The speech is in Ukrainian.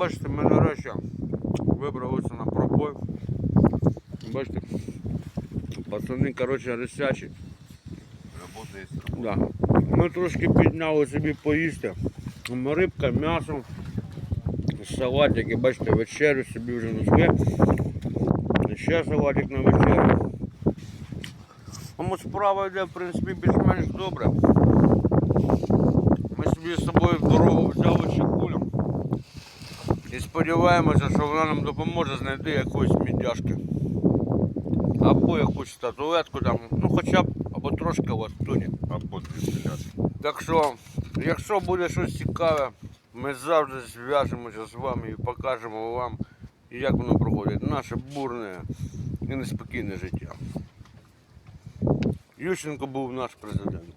бачите, ми нарешті вибралися на пробой. Бачите, пацани, коротше, рисячі. Да. Ми трошки підняли собі поїсти. Рибка, м'ясо, салатики, бачите, вечерю собі вже несли. Ще салатик на вечерю. Тому справа йде, в принципі, більш-менш добре. Ми собі з собою в дорогу взяли чекулю. І сподіваємося, що вона нам допоможе знайти якоїсь мідяшки. Або якусь статуетку там, ну хоча б або трошки ластуні. або. Так що, якщо буде щось цікаве, ми завжди зв'яжемося з вами і покажемо вам, як воно проходить наше бурне і неспокійне життя. Ющенко був наш президент.